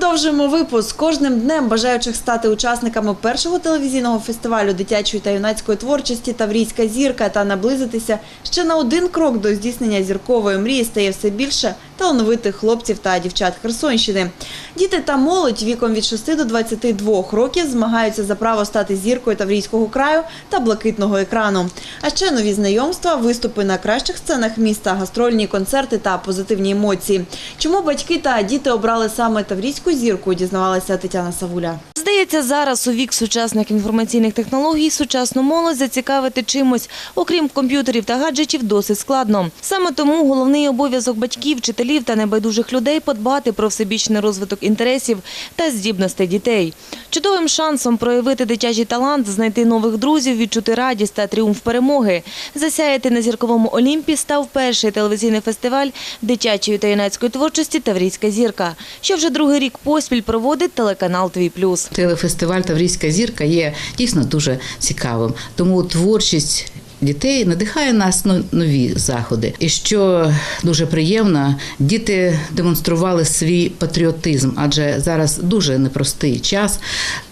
Продовжуємо випуск. Кожним днем бажаючих стати учасниками першого телевізійного фестивалю дитячої та юнацької творчості Таврійська зірка та наблизитися ще на один крок до здійснення зіркової мрії стає все більше талановитих хлопців та дівчат Херсонщини. Діти та молодь віком від 6 до 22 років змагаються за право стати зіркою Таврійського краю та блакитного екрану. А ще нові знайомства, виступи на кращих сценах міста, гастрольні концерти та позитивні емоції. Чому батьки та діти обрали саме Таврійську зірку, дізнавалася Тетяна Савуля. Здається, зараз у вік сучасних інформаційних технологій сучасну молодь зацікавити чимось, окрім комп'ютерів та гаджетів, досить складно. Саме тому головний обов'язок батьків, вчителів та небайдужих людей подбати про всебічний розвиток інтересів та здібностей дітей. Чудовим шансом проявити дитячий талант, знайти нових друзів, відчути радість та тріумф перемоги, засяяти на зірковому Олімпі став перший телевізійний фестиваль дитячої та юнацької творчості Таврійська зірка, що вже другий рік поспіль проводить телеканал Твій Плюс. Телефестиваль Таврійська зірка є дійсно дуже цікавим. Тому творчість. Дітей надихає нас на нові заходи, і що дуже приємно, діти демонстрували свій патріотизм, адже зараз дуже непростий час.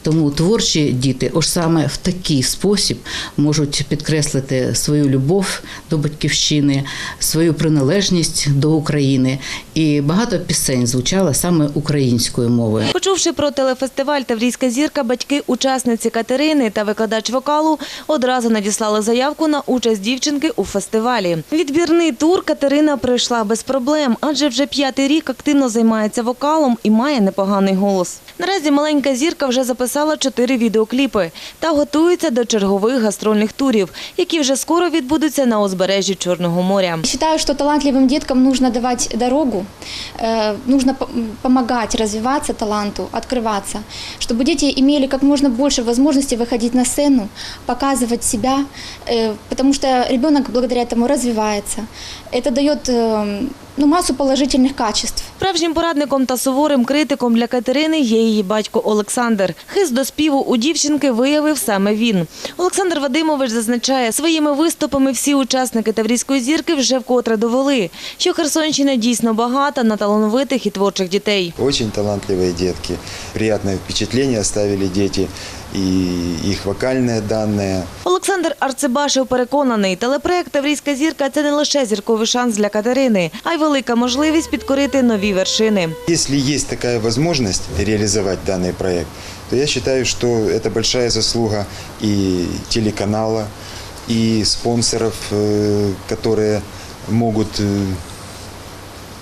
Тому творчі діти, ось саме в такий спосіб можуть підкреслити свою любов до батьківщини, свою приналежність до України. І багато пісень звучало саме українською мовою. Почувши про телефестиваль Таврійська зірка, батьки учасниці Катерини та викладач вокалу одразу надіслали заявку на участь дівчинки у фестивалі. Відбірний тур Катерина пройшла без проблем, адже вже п'ятий рік активно займається вокалом і має непоганий голос. Наразі маленька зірка вже записала чотири відеокліпи та готується до чергових гастрольних турів, які вже скоро відбудуться на узбережжі Чорного моря. Считаю, что талантливым деткам нужно давать дорогу, э, нужно по- м, помогать развиваться таланту, открываться, чтобы дети имели как можно больше возможностей выходить на сцену, показывать себя, э, потому что ребенок благодаря этому развивается. Это дает э, ну, массу положительных качеств. Справжнім порадником та суворим критиком для Катерини є її батько Олександр. Хист до співу у дівчинки виявив саме він. Олександр Вадимович зазначає, своїми виступами всі учасники Таврійської зірки вже вкотре довели, що Херсонщина дійсно багата на талановитих і творчих дітей. Очень талантливые детки. Приятное впечатление оставили дети и их вокальные данные. Олександр Арцебашев переконаний, телепроект Таврійська зірка це не лише зірковий шанс для Катерини, а й велика можливість підкорити нові вершини. Если есть такая возможность реализовать данный проект, то я считаю, что это большая заслуга и телеканала, и спонсоров, э, которые могут э,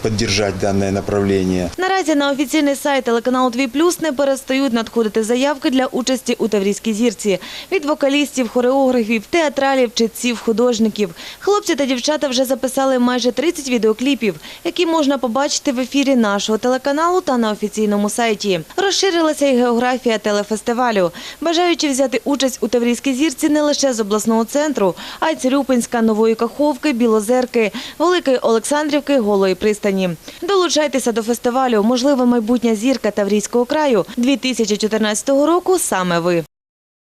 поддержать данное направление. Наразі на офіційний сайт телеканалу Твій Плюс не перестають надходити заявки для участі у Таврійській зірці від вокалістів, хореографів, театралів, читців, художників. Хлопці та дівчата вже записали майже 30 відеокліпів, які можна побачити в ефірі нашого телеканалу та на офіційному сайті. Розширилася і географія телефестивалю. Бажаючи взяти участь у Таврійській зірці не лише з обласного центру, а й Цирюпинська, Нової Каховки, Білозерки, Великої Олександрівки, Голої пристані. Долучайтеся до фестивалю. Можливо, майбутня зірка Таврійського краю 2014 року саме ви.